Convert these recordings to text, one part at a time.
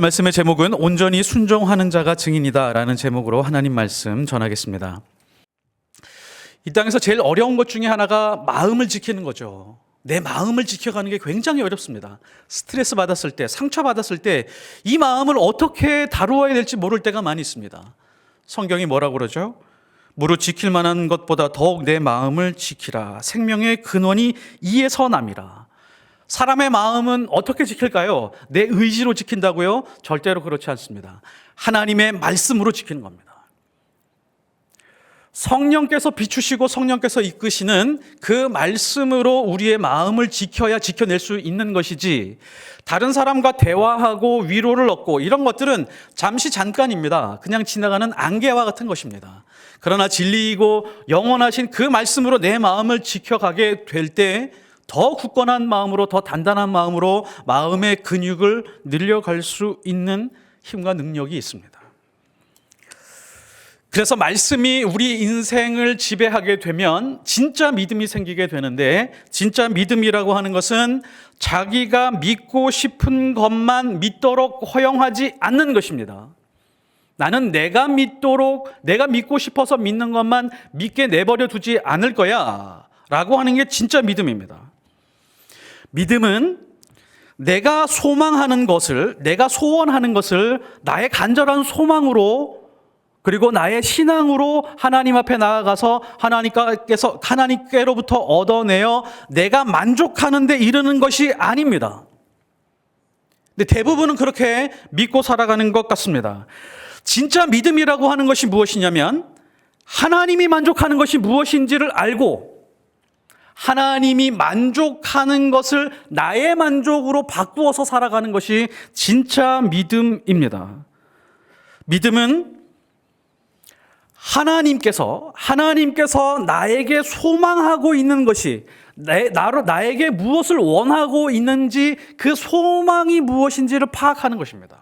자, 오늘 말씀의 제목은 온전히 순종하는 자가 증인이다라는 제목으로 하나님 말씀 전하겠습니다. 이 땅에서 제일 어려운 것 중에 하나가 마음을 지키는 거죠. 내 마음을 지켜가는 게 굉장히 어렵습니다. 스트레스 받았을 때, 상처 받았을 때 이 마음을 어떻게 다루어야 될지 모를 때가 많이 있습니다. 성경이 뭐라고 그러죠? 무릇 지킬 만한 것보다 더욱 내 마음을 지키라. 생명의 근원이 이에서 남이라. 사람의 마음은 어떻게 지킬까요? 내 의지로 지킨다고요? 절대로 그렇지 않습니다. 하나님의 말씀으로 지키는 겁니다. 성령께서 비추시고 성령께서 이끄시는 그 말씀으로 우리의 마음을 지켜야 지켜낼 수 있는 것이지 다른 사람과 대화하고 위로를 얻고 이런 것들은 잠시 잠깐입니다. 그냥 지나가는 안개와 같은 것입니다. 그러나 진리이고 영원하신 그 말씀으로 내 마음을 지켜가게 될때 더 굳건한 마음으로 더 단단한 마음으로 마음의 근육을 늘려갈 수 있는 힘과 능력이 있습니다. 그래서 말씀이 우리 인생을 지배하게 되면 진짜 믿음이 생기게 되는데 진짜 믿음이라고 하는 것은 자기가 믿고 싶은 것만 믿도록 허용하지 않는 것입니다. 나는 내가 믿도록 내가 믿고 싶어서 믿는 것만 믿게 내버려 두지 않을 거야. 라고 하는 게 진짜 믿음입니다. 믿음은 내가 소망하는 것을, 내가 소원하는 것을 나의 간절한 소망으로 그리고 나의 신앙으로 하나님 앞에 나아가서 하나님께서 하나님께로부터 얻어내어 내가 만족하는 데 이르는 것이 아닙니다. 근데 대부분은 그렇게 믿고 살아가는 것 같습니다. 진짜 믿음이라고 하는 것이 무엇이냐면 하나님이 만족하는 것이 무엇인지를 알고 하나님이 만족하는 것을 나의 만족으로 바꾸어서 살아가는 것이 진짜 믿음입니다. 믿음은 하나님께서 하나님께서 나에게 소망하고 있는 것이 나, 나로 나에게 무엇을 원하고 있는지 그 소망이 무엇인지를 파악하는 것입니다.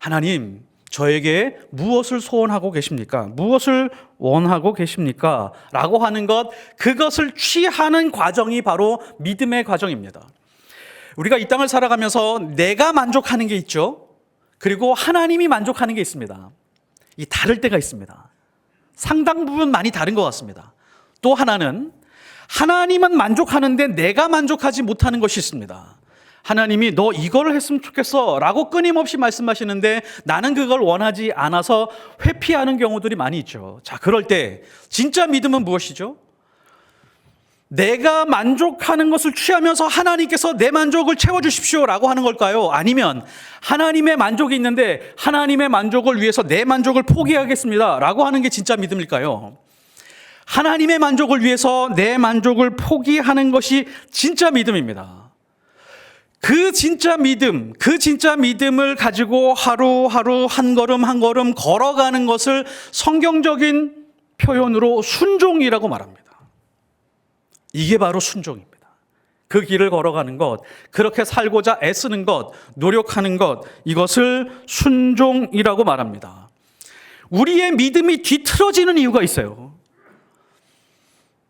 하나님, 저에게 무엇을 소원하고 계십니까? 무엇을 원하고 계십니까? 라고 하는 것, 그것을 취하는 과정이 바로 믿음의 과정입니다. 우리가 이 땅을 살아가면서 내가 만족하는 게 있죠. 그리고 하나님이 만족하는 게 있습니다. 이 다를 때가 있습니다. 상당 부분 많이 다른 것 같습니다. 또 하나는 하나님은 만족하는데 내가 만족하지 못하는 것이 있습니다. 하나님이 너 이거를 했으면 좋겠어 라고 끊임없이 말씀하시는데 나는 그걸 원하지 않아서 회피하는 경우들이 많이 있죠. 자, 그럴 때 진짜 믿음은 무엇이죠? 내가 만족하는 것을 취하면서 하나님께서 내 만족을 채워주십시오 라고 하는 걸까요? 아니면 하나님의 만족이 있는데 하나님의 만족을 위해서 내 만족을 포기하겠습니다 라고 하는 게 진짜 믿음일까요? 하나님의 만족을 위해서 내 만족을 포기하는 것이 진짜 믿음입니다. 그 진짜 믿음, 그 진짜 믿음을 가지고 하루하루 한 걸음 한 걸음 걸어가는 것을 성경적인 표현으로 순종이라고 말합니다. 이게 바로 순종입니다. 그 길을 걸어가는 것, 그렇게 살고자 애쓰는 것, 노력하는 것, 이것을 순종이라고 말합니다. 우리의 믿음이 뒤틀어지는 이유가 있어요.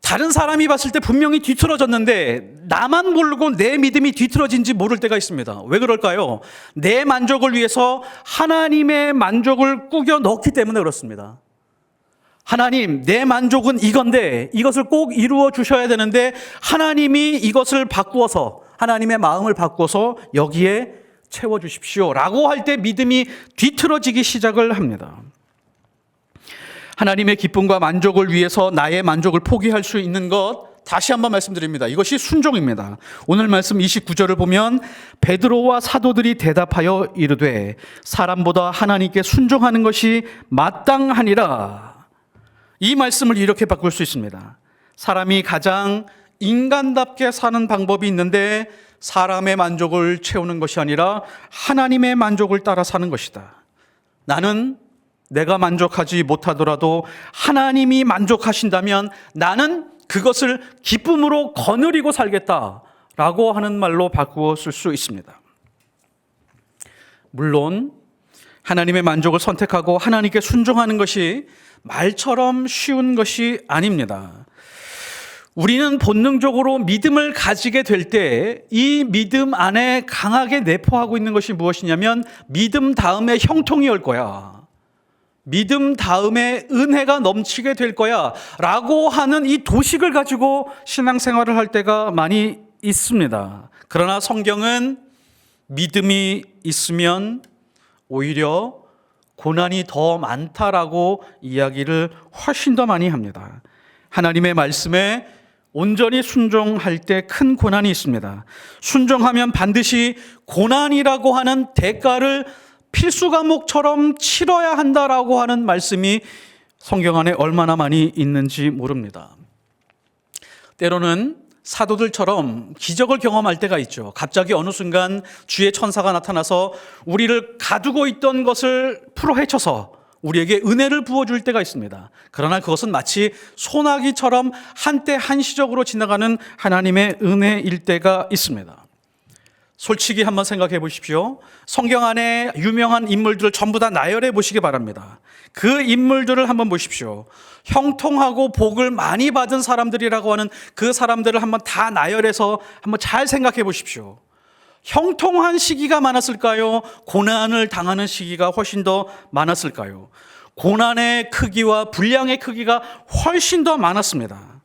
다른 사람이 봤을 때 분명히 뒤틀어졌는데 나만 모르고 내 믿음이 뒤틀어진지 모를 때가 있습니다. 왜 그럴까요? 내 만족을 위해서 하나님의 만족을 꾸겨 넣기 때문에 그렇습니다. 하나님, 내 만족은 이건데 이것을 꼭 이루어 주셔야 되는데 하나님이 이것을 바꾸어서 하나님의 마음을 바꾸어서 여기에 채워 주십시오. 라고 할 때 믿음이 뒤틀어지기 시작을 합니다. 하나님의 기쁨과 만족을 위해서 나의 만족을 포기할 수 있는 것 다시 한번 말씀드립니다. 이것이 순종입니다. 오늘 말씀 29절을 보면 베드로와 사도들이 대답하여 이르되 사람보다 하나님께 순종하는 것이 마땅하니라. 이 말씀을 이렇게 바꿀 수 있습니다. 사람이 가장 인간답게 사는 방법이 있는데 사람의 만족을 채우는 것이 아니라 하나님의 만족을 따라 사는 것이다. 나는 내가 만족하지 못하더라도 하나님이 만족하신다면 나는 그것을 기쁨으로 거느리고 살겠다라고 하는 말로 바꾸어 쓸 수 있습니다. 물론 하나님의 만족을 선택하고 하나님께 순종하는 것이 말처럼 쉬운 것이 아닙니다. 우리는 본능적으로 믿음을 가지게 될 때 이 믿음 안에 강하게 내포하고 있는 것이 무엇이냐면 믿음 다음에 형통이 올 거야. 믿음 다음에 은혜가 넘치게 될 거야. 라고 하는 이 도식을 가지고 신앙생활을 할 때가 많이 있습니다. 그러나 성경은 믿음이 있으면 오히려 고난이 더 많다라고 이야기를 훨씬 더 많이 합니다. 하나님의 말씀에 온전히 순종할 때 큰 고난이 있습니다. 순종하면 반드시 고난이라고 하는 대가를 필수 과목처럼 치러야 한다라고 하는 말씀이 성경 안에 얼마나 많이 있는지 모릅니다. 때로는 사도들처럼 기적을 경험할 때가 있죠. 갑자기 어느 순간 주의 천사가 나타나서 우리를 가두고 있던 것을 풀어 헤쳐서 우리에게 은혜를 부어줄 때가 있습니다. 그러나 그것은 마치 소나기처럼 한때 한시적으로 지나가는 하나님의 은혜일 때가 있습니다. 솔직히 한번 생각해 보십시오. 성경 안에 유명한 인물들을 전부 다 나열해 보시기 바랍니다. 그 인물들을 한번 보십시오. 형통하고 복을 많이 받은 사람들이라고 하는 그 사람들을 한번 다 나열해서 한번 잘 생각해 보십시오. 형통한 시기가 많았을까요? 고난을 당하는 시기가 훨씬 더 많았을까요? 고난의 크기와 분량의 크기가 훨씬 더 많았습니다.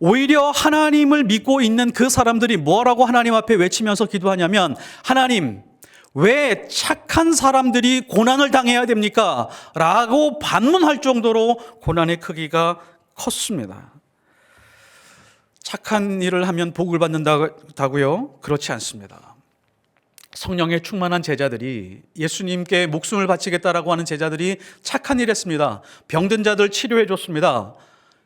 오히려 하나님을 믿고 있는 그 사람들이 뭐라고 하나님 앞에 외치면서 기도하냐면 하나님 왜 착한 사람들이 고난을 당해야 됩니까? 라고 반문할 정도로 고난의 크기가 컸습니다. 착한 일을 하면 복을 받는다고요? 그렇지 않습니다. 성령에 충만한 제자들이 예수님께 목숨을 바치겠다라고 하는 제자들이 착한 일 했습니다. 병든 자들 치료해 줬습니다.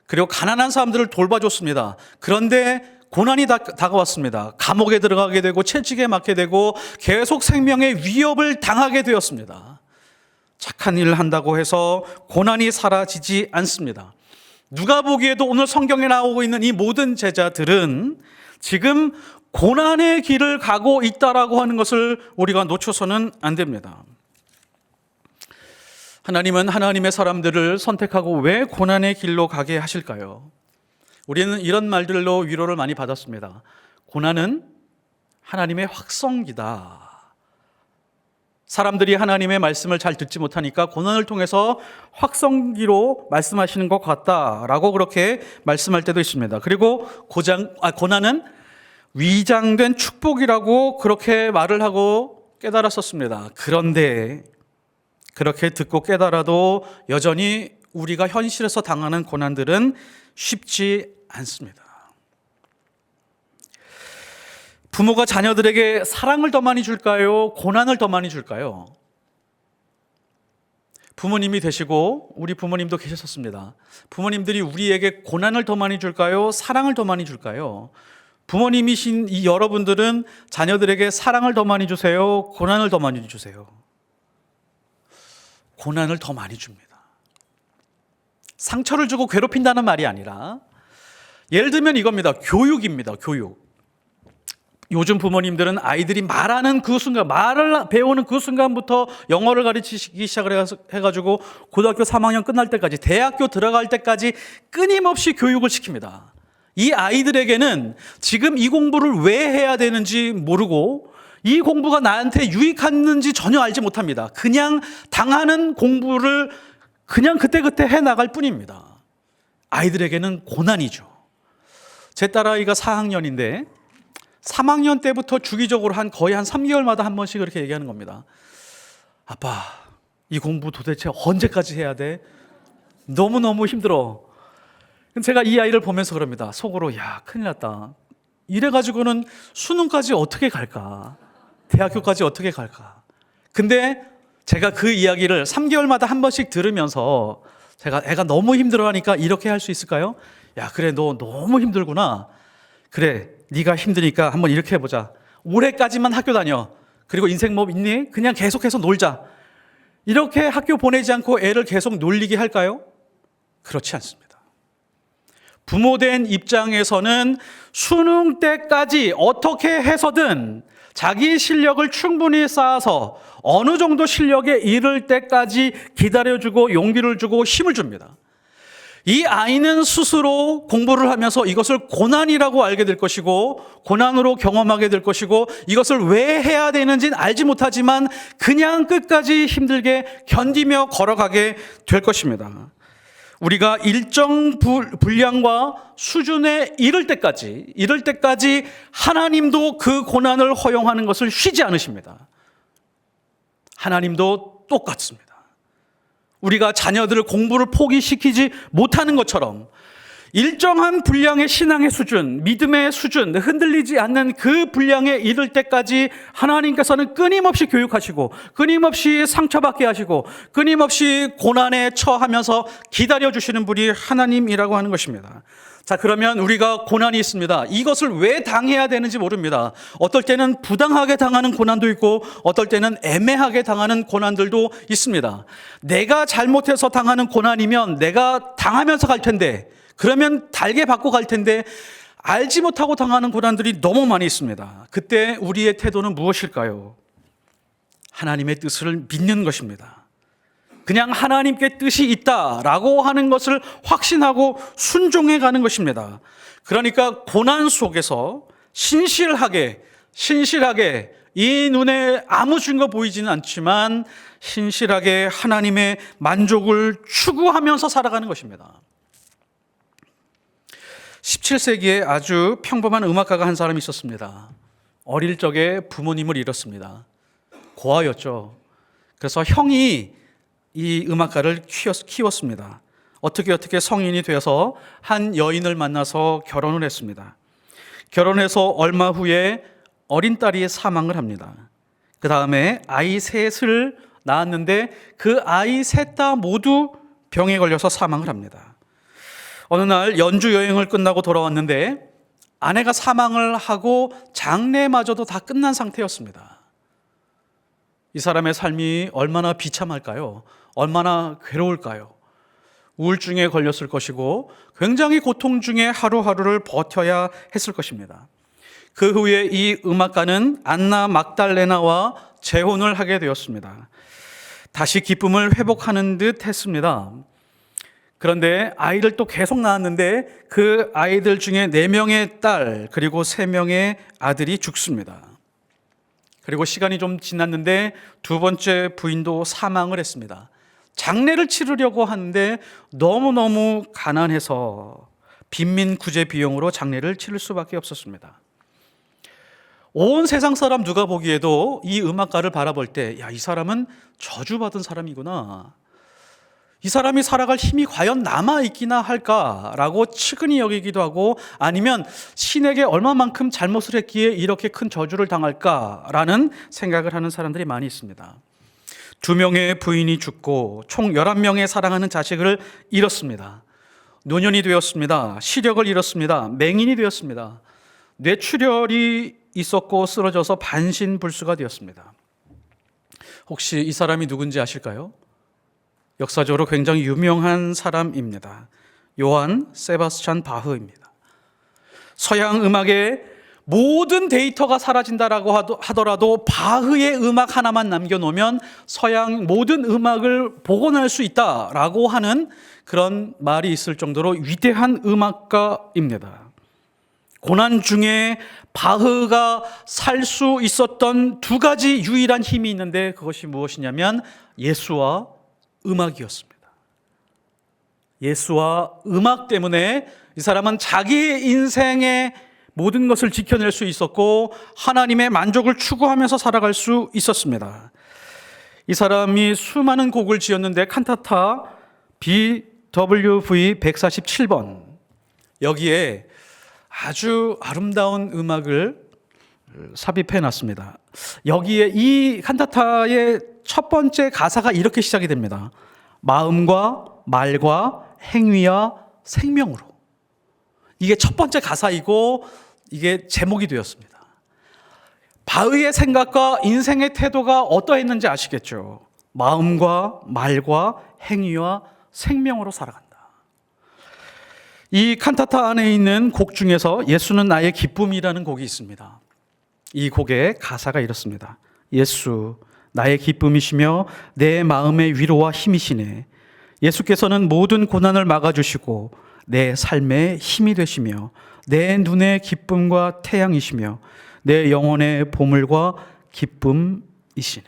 그리고 가난한 사람들을 돌봐줬습니다. 그런데 고난이 다, 다가왔습니다. 감옥에 들어가게 되고 채찍에 맞게 되고 계속 생명의 위협을 당하게 되었습니다. 착한 일을 한다고 해서 고난이 사라지지 않습니다. 누가 보기에도 오늘 성경에 나오고 있는 이 모든 제자들은 지금 고난의 길을 가고 있다라고 하는 것을 우리가 놓쳐서는 안 됩니다. 하나님은 하나님의 사람들을 선택하고 왜 고난의 길로 가게 하실까요? 우리는 이런 말들로 위로를 많이 받았습니다. 고난은 하나님의 확성기다. 사람들이 하나님의 말씀을 잘 듣지 못하니까 고난을 통해서 확성기로 말씀하시는 것 같다라고 그렇게 말씀할 때도 있습니다. 그리고 고장, 아, 고난은 위장된 축복이라고 그렇게 말을 하고 깨달았었습니다. 그런데 그렇게 듣고 깨달아도 여전히 우리가 현실에서 당하는 고난들은 쉽지 않습니다. 부모가 자녀들에게 사랑을 더 많이 줄까요? 고난을 더 많이 줄까요? 부모님이 되시고 우리 부모님도 계셨습니다. 부모님들이 우리에게 고난을 더 많이 줄까요? 사랑을 더 많이 줄까요? 부모님이신 이 여러분들은 자녀들에게 사랑을 더 많이 주세요? 고난을 더 많이 주세요? 고난을 더 많이 줍니다. 상처를 주고 괴롭힌다는 말이 아니라 예를 들면 이겁니다. 교육입니다. 교육. 요즘 부모님들은 아이들이 말하는 그 순간, 말을 배우는 그 순간부터 영어를 가르치기 시작을 해가지고 고등학교 3학년 끝날 때까지, 대학교 들어갈 때까지 끊임없이 교육을 시킵니다. 이 아이들에게는 지금 이 공부를 왜 해야 되는지 모르고 이 공부가 나한테 유익했는지 전혀 알지 못합니다. 그냥 당하는 공부를 그냥 그때그때 해 나갈 뿐입니다. 아이들에게는 고난이죠. 제 딸아이가 4학년인데 3학년 때부터 주기적으로 한 거의 한 3개월마다 한 번씩 그렇게 얘기하는 겁니다. 아빠, 이 공부 도대체 언제까지 해야 돼? 너무너무 힘들어. 제가 이 아이를 보면서 그럽니다. 속으로, 야, 큰일 났다. 이래가지고는 수능까지 어떻게 갈까? 대학교까지 어떻게 갈까? 근데 제가 그 이야기를 3개월마다 한 번씩 들으면서 제가 애가 너무 힘들어하니까 이렇게 할 수 있을까요? 야, 그래, 너 너무 힘들구나. 그래, 네가 힘드니까 한번 이렇게 해보자. 올해까지만 학교 다녀. 그리고 인생 뭐 있니? 그냥 계속해서 놀자. 이렇게 학교 보내지 않고 애를 계속 놀리게 할까요? 그렇지 않습니다. 부모된 입장에서는 수능 때까지 어떻게 해서든 자기 실력을 충분히 쌓아서 어느 정도 실력에 이를 때까지 기다려주고 용기를 주고 힘을 줍니다. 이 아이는 스스로 공부를 하면서 이것을 고난이라고 알게 될 것이고, 고난으로 경험하게 될 것이고, 이것을 왜 해야 되는지는 알지 못하지만 그냥 끝까지 힘들게 견디며 걸어가게 될 것입니다. 우리가 일정 부- 분량과 수준에 이를 때까지, 이를 때까지 하나님도 그 고난을 허용하는 것을 쉬지 않으십니다. 하나님도 똑같습니다. 우리가 자녀들을 공부를 포기시키지 못하는 것처럼 일정한 분량의 신앙의 수준, 믿음의 수준, 흔들리지 않는 그 분량에 이를 때까지 하나님께서는 끊임없이 교육하시고, 끊임없이 상처받게 하시고, 끊임없이 고난에 처하면서 기다려주시는 분이 하나님이라고 하는 것입니다. 자, 그러면 우리가 고난이 있습니다. 이것을 왜 당해야 되는지 모릅니다. 어떨 때는 부당하게 당하는 고난도 있고, 어떨 때는 애매하게 당하는 고난들도 있습니다. 내가 잘못해서 당하는 고난이면 내가 당하면서 갈 텐데, 그러면 달게 받고 갈 텐데, 알지 못하고 당하는 고난들이 너무 많이 있습니다. 그때 우리의 태도는 무엇일까요? 하나님의 뜻을 믿는 것입니다. 그냥 하나님께 뜻이 있다라고 하는 것을 확신하고 순종해 가는 것입니다. 그러니까 고난 속에서 신실하게, 신실하게 이 눈에 아무 증거 보이지는 않지만 신실하게 하나님의 만족을 추구하면서 살아가는 것입니다. 17세기에 아주 평범한 음악가가 한 사람이 있었습니다. 어릴 적에 부모님을 잃었습니다. 고아였죠. 그래서 형이 이 음악가를 키웠습니다. 어떻게 어떻게 성인이 되어서 한 여인을 만나서 결혼을 했습니다. 결혼해서 얼마 후에 어린 딸이 사망을 합니다. 그 다음에 아이 셋을 낳았는데 그 아이 셋 다 모두 병에 걸려서 사망을 합니다. 어느 날 연주 여행을 끝나고 돌아왔는데 아내가 사망을 하고 장례마저도 다 끝난 상태였습니다. 이 사람의 삶이 얼마나 비참할까요? 얼마나 괴로울까요? 우울증에 걸렸을 것이고 굉장히 고통 중에 하루하루를 버텨야 했을 것입니다. 그 후에 이 음악가는 안나 막달레나와 재혼을 하게 되었습니다. 다시 기쁨을 회복하는 듯 했습니다. 그런데 아이를 또 계속 낳았는데 그 아이들 중에 네명의 딸 그리고 세명의 아들이 죽습니다. 그리고 시간이 좀 지났는데 두 번째 부인도 사망을 했습니다. 장례를 치르려고 하는데 너무너무 가난해서 빈민 구제 비용으로 장례를 치를 수밖에 없었습니다. 온 세상 사람 누가 보기에도 이 음악가를 바라볼 때, 야, 이 사람은 저주받은 사람이구나. 이 사람이 살아갈 힘이 과연 남아있기나 할까라고 측은히 여기기도 하고 아니면 신에게 얼마만큼 잘못을 했기에 이렇게 큰 저주를 당할까라는 생각을 하는 사람들이 많이 있습니다. 두 명의 부인이 죽고 총 11명의 사랑하는 자식을 잃었습니다. 노년이 되었습니다. 시력을 잃었습니다. 맹인이 되었습니다. 뇌출혈이 있었고 쓰러져서 반신불수가 되었습니다. 혹시 이 사람이 누군지 아실까요? 역사적으로 굉장히 유명한 사람입니다. 요한 세바스찬 바흐입니다. 서양 음악의 모든 데이터가 사라진다라고 하더라도 바흐의 음악 하나만 남겨놓으면 서양 모든 음악을 복원할 수 있다라고 하는 그런 말이 있을 정도로 위대한 음악가입니다. 고난 중에 바흐가 살 수 있었던 두 가지 유일한 힘이 있는데 그것이 무엇이냐면 예수와 음악이었습니다. 예수와 음악 때문에 이 사람은 자기 인생의 모든 것을 지켜낼 수 있었고 하나님의 만족을 추구하면서 살아갈 수 있었습니다. 이 사람이 수많은 곡을 지었는데 칸타타 BWV 147번 여기에 아주 아름다운 음악을 삽입해 놨습니다. 여기에 이 칸타타의 첫 번째 가사가 이렇게 시작이 됩니다. 마음과 말과 행위와 생명으로. 이게 첫 번째 가사이고 이게 제목이 되었습니다. 바흐의 생각과 인생의 태도가 어떠했는지 아시겠죠? 마음과 말과 행위와 생명으로 살아간다. 이 칸타타 안에 있는 곡 중에서 예수는 나의 기쁨이라는 곡이 있습니다. 이 곡의 가사가 이렇습니다. 예수, 나의 기쁨이시며 내 마음의 위로와 힘이시네. 예수께서는 모든 고난을 막아주시고 내 삶의 힘이 되시며 내 눈의 기쁨과 태양이시며 내 영혼의 보물과 기쁨이시네.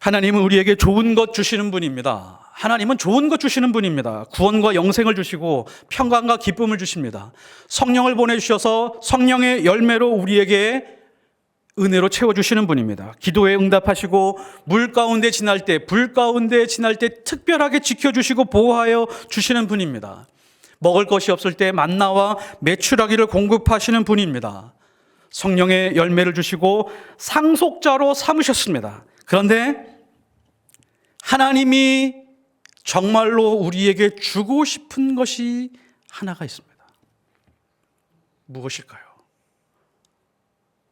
하나님은 우리에게 좋은 것 주시는 분입니다. 하나님은 좋은 것 주시는 분입니다. 구원과 영생을 주시고 평강과 기쁨을 주십니다. 성령을 보내주셔서 성령의 열매로 우리에게 은혜로 채워주시는 분입니다. 기도에 응답하시고 물 가운데 지날 때, 불 가운데 지날 때 특별하게 지켜주시고 보호하여 주시는 분입니다. 먹을 것이 없을 때 만나와 메추라기를 공급하시는 분입니다. 성령의 열매를 주시고 상속자로 삼으셨습니다. 그런데 하나님이 정말로 우리에게 주고 싶은 것이 하나가 있습니다. 무엇일까요?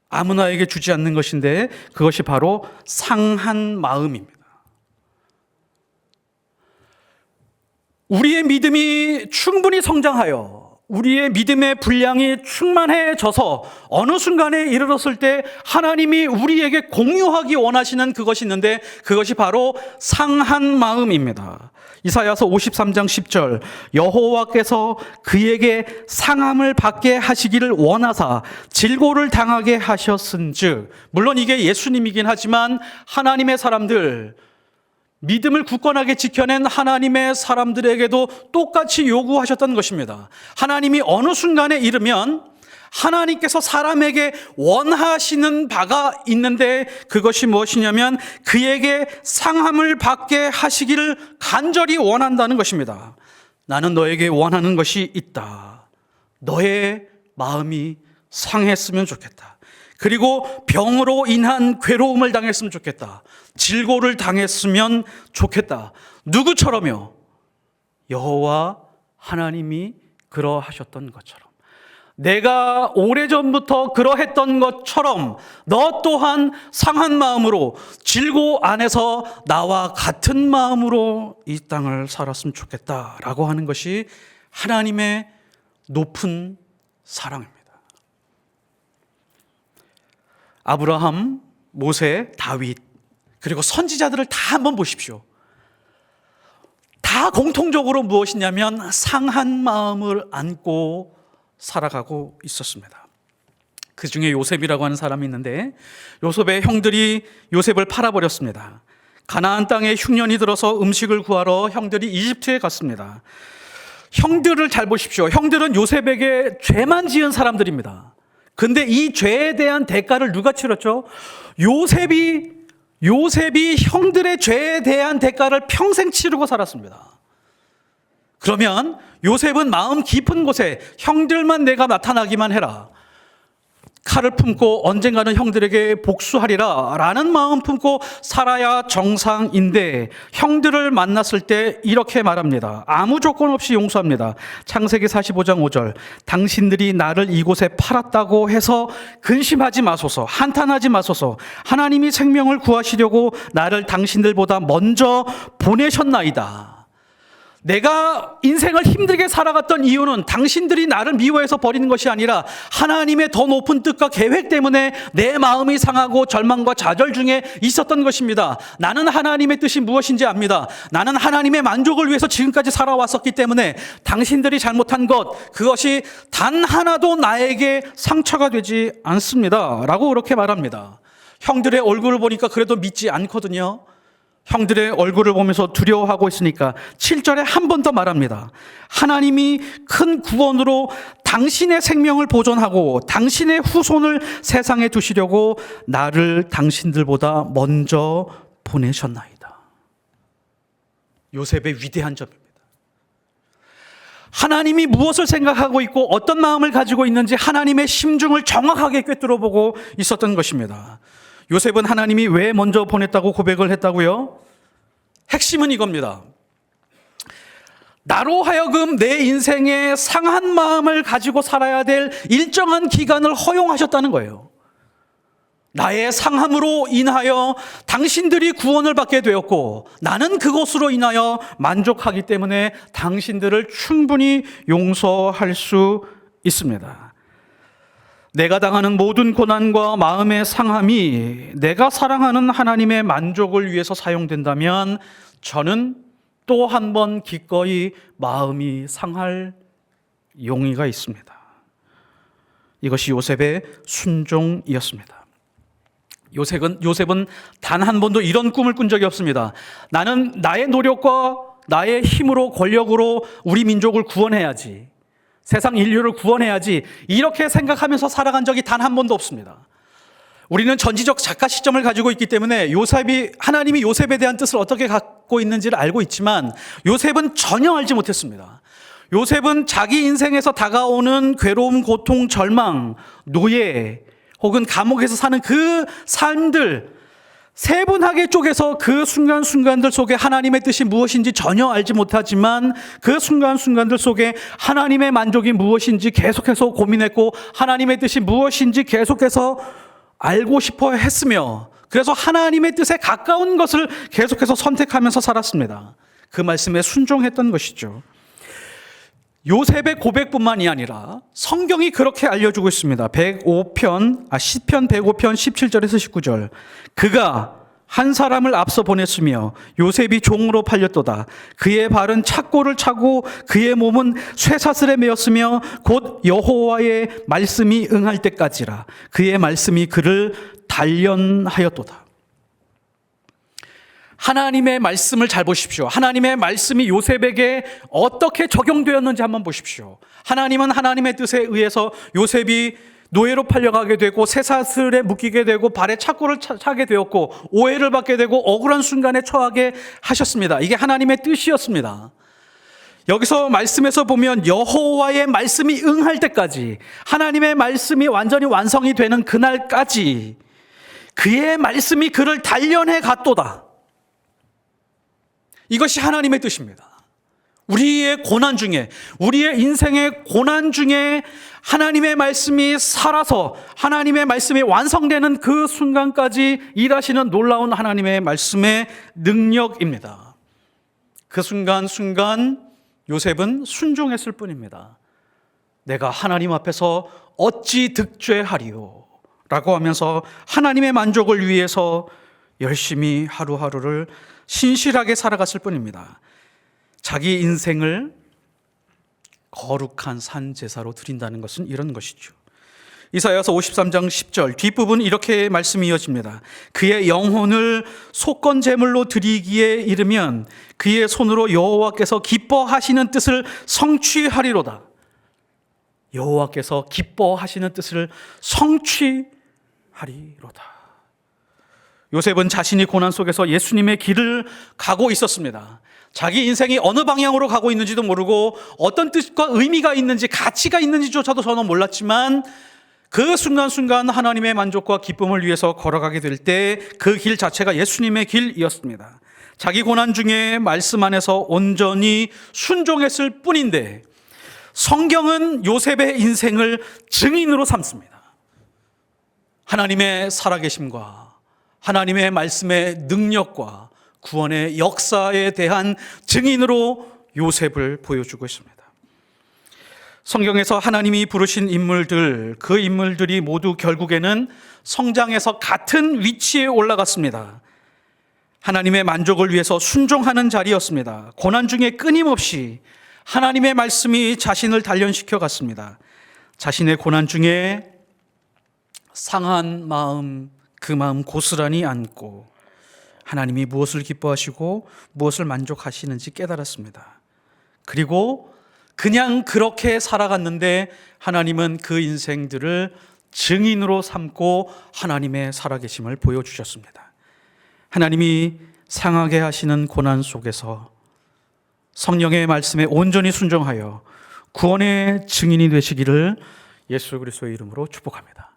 아무나에게 주지 않는 것인데 그것이 바로 상한 마음입니다. 우리의 믿음이 충분히 성장하여 우리의 믿음의 분량이 충만해져서 어느 순간에 이르렀을 때 하나님이 우리에게 공유하기 원하시는 그것이 있는데 그것이 바로 상한 마음입니다. 이사야서 53장 10절 여호와께서 그에게 상함을 받게 하시기를 원하사 질고를 당하게 하셨은즉 물론 이게 예수님이긴 하지만 하나님의 사람들 믿음을 굳건하게 지켜낸 하나님의 사람들에게도 똑같이 요구하셨던 것입니다. 하나님이 어느 순간에 이르면 하나님께서 사람에게 원하시는 바가 있는데 그것이 무엇이냐면 그에게 상함을 받게 하시기를 간절히 원한다는 것입니다. 나는 너에게 원하는 것이 있다. 너의 마음이 상했으면 좋겠다. 그리고 병으로 인한 괴로움을 당했으면 좋겠다. 질고를 당했으면 좋겠다. 누구처럼요? 여호와 하나님이 그러하셨던 것처럼. 내가 오래전부터 그러했던 것처럼 너 또한 상한 마음으로 질고 안에서 나와 같은 마음으로 이 땅을 살았으면 좋겠다라고 하는 것이 하나님의 높은 사랑입니다. 아브라함, 모세, 다윗, 그리고 선지자들을 다 한번 보십시오. 다 공통적으로 무엇이냐면 상한 마음을 안고 살아가고 있었습니다. 그 중에 요셉이라고 하는 사람이 있는데 요셉의 형들이 요셉을 팔아버렸습니다. 가나안 땅에 흉년이 들어서 음식을 구하러 형들이 이집트에 갔습니다. 형들을 잘 보십시오. 형들은 요셉에게 죄만 지은 사람들입니다. 근데 이 죄에 대한 대가를 누가 치렀죠? 요셉이 요셉이 형들의 죄에 대한 대가를 평생 치르고 살았습니다. 그러면 요셉은 마음 깊은 곳에 형들만 내가 나타나기만 해라. 칼을 품고 언젠가는 형들에게 복수하리라 라는 마음 품고 살아야 정상인데 형들을 만났을 때 이렇게 말합니다. 아무 조건 없이 용서합니다. 창세기 45장 5절. 당신들이 나를 이곳에 팔았다고 해서 근심하지 마소서. 한탄하지 마소서. 하나님이 생명을 구하시려고 나를 당신들보다 먼저 보내셨나이다. 내가 인생을 힘들게 살아갔던 이유는 당신들이 나를 미워해서 버리는 것이 아니라 하나님의 더 높은 뜻과 계획 때문에 내 마음이 상하고 절망과 좌절 중에 있었던 것입니다. 나는 하나님의 뜻이 무엇인지 압니다. 나는 하나님의 만족을 위해서 지금까지 살아왔었기 때문에 당신들이 잘못한 것, 그것이 단 하나도 나에게 상처가 되지 않습니다. 라고 그렇게 말합니다. 형들의 얼굴을 보니까 그래도 믿지 않거든요. 형들의 얼굴을 보면서 두려워하고 있으니까 7절에 한 번 더 말합니다. 하나님이 큰 구원으로 당신의 생명을 보존하고 당신의 후손을 세상에 두시려고 나를 당신들보다 먼저 보내셨나이다. 요셉의 위대한 점입니다. 하나님이 무엇을 생각하고 있고 어떤 마음을 가지고 있는지 하나님의 심중을 정확하게 꿰뚫어 보고 있었던 것입니다. 요셉은 하나님이 왜 먼저 보냈다고 고백을 했다고요? 핵심은 이겁니다. 나로 하여금 내 인생에 상한 마음을 가지고 살아야 될 일정한 기간을 허용하셨다는 거예요. 나의 상함으로 인하여 당신들이 구원을 받게 되었고 나는 그것으로 인하여 만족하기 때문에 당신들을 충분히 용서할 수 있습니다. 내가 당하는 모든 고난과 마음의 상함이 내가 사랑하는 하나님의 만족을 위해서 사용된다면 저는 또 한 번 기꺼이 마음이 상할 용의가 있습니다. 이것이 요셉의 순종이었습니다. 요셉은 요셉은 단 한 번도 이런 꿈을 꾼 적이 없습니다. 나는 나의 노력과 나의 힘으로 권력으로 우리 민족을 구원해야지. 세상 인류를 구원해야지. 이렇게 생각하면서 살아간 적이 단 한 번도 없습니다. 우리는 전지적 작가 시점을 가지고 있기 때문에 요셉이 하나님이 요셉에 대한 뜻을 어떻게 갖고 있는지를 알고 있지만 요셉은 전혀 알지 못했습니다. 요셉은 자기 인생에서 다가오는 괴로움, 고통, 절망, 노예 혹은 감옥에서 사는 그 삶들 세분하게 쪼개서 그 순간순간들 속에 하나님의 뜻이 무엇인지 전혀 알지 못하지만 그 순간순간들 속에 하나님의 만족이 무엇인지 계속해서 고민했고 하나님의 뜻이 무엇인지 계속해서 알고 싶어 했으며 그래서 하나님의 뜻에 가까운 것을 계속해서 선택하면서 살았습니다. 그 말씀에 순종했던 것이죠. 요셉의 고백뿐만이 아니라 성경이 그렇게 알려주고 있습니다. 105편, 아, 시편 105편 17절에서 19절. 그가 한 사람을 앞서 보냈으며 요셉이 종으로 팔렸도다. 그의 발은 착고를 차고 그의 몸은 쇠사슬에 매였으며 곧 여호와의 말씀이 응할 때까지라. 그의 말씀이 그를 단련하였도다. 하나님의 말씀을 잘 보십시오. 하나님의 말씀이 요셉에게 어떻게 적용되었는지 한번 보십시오. 하나님은 하나님의 뜻에 의해서 요셉이 노예로 팔려가게 되고 쇠사슬에 묶이게 되고 발에 착고를 차- 차게 되었고 오해를 받게 되고 억울한 순간에 처하게 하셨습니다. 이게 하나님의 뜻이었습니다. 여기서 말씀에서 보면 여호와의 말씀이 응할 때까지 하나님의 말씀이 완전히 완성이 되는 그날까지 그의 말씀이 그를 단련해 갔도다. 이것이 하나님의 뜻입니다. 우리의 고난 중에, 우리의 인생의 고난 중에 하나님의 말씀이 살아서 하나님의 말씀이 완성되는 그 순간까지 일하시는 놀라운 하나님의 말씀의 능력입니다. 그 순간 순간 요셉은 순종했을 뿐입니다. 내가 하나님 앞에서 어찌 득죄하리요? 라고 하면서 하나님의 만족을 위해서 열심히 하루하루를 신실하게 살아갔을 뿐입니다. 자기 인생을 거룩한 산 제사로 드린다는 것은 이런 것이죠. 이사야서 53장 10절 뒷부분 이렇게 말씀이 이어집니다. 그의 영혼을 속건 제물로 드리기에 이르면 그의 손으로 여호와께서 기뻐하시는 뜻을 성취하리로다. 여호와께서 기뻐하시는 뜻을 성취하리로다. 요셉은 자신이 고난 속에서 예수님의 길을 가고 있었습니다. 자기 인생이 어느 방향으로 가고 있는지도 모르고 어떤 뜻과 의미가 있는지 가치가 있는지조차도 저는 몰랐지만 그 순간순간 하나님의 만족과 기쁨을 위해서 걸어가게 될 때 그 길 자체가 예수님의 길이었습니다. 자기 고난 중에 말씀 안에서 온전히 순종했을 뿐인데 성경은 요셉의 인생을 증인으로 삼습니다. 하나님의 살아계심과 하나님의 말씀의 능력과 구원의 역사에 대한 증인으로 요셉을 보여주고 있습니다. 성경에서 하나님이 부르신 인물들, 그 인물들이 모두 결국에는 성장에서 같은 위치에 올라갔습니다. 하나님의 만족을 위해서 순종하는 자리였습니다. 고난 중에 끊임없이 하나님의 말씀이 자신을 단련시켜 갔습니다. 자신의 고난 중에 상한 마음, 그 마음 고스란히 안고 하나님이 무엇을 기뻐하시고 무엇을 만족하시는지 깨달았습니다. 그리고 그냥 그렇게 살아갔는데 하나님은 그 인생들을 증인으로 삼고 하나님의 살아계심을 보여주셨습니다. 하나님이 상하게 하시는 고난 속에서 성령의 말씀에 온전히 순종하여 구원의 증인이 되시기를 예수 그리스도의 이름으로 축복합니다.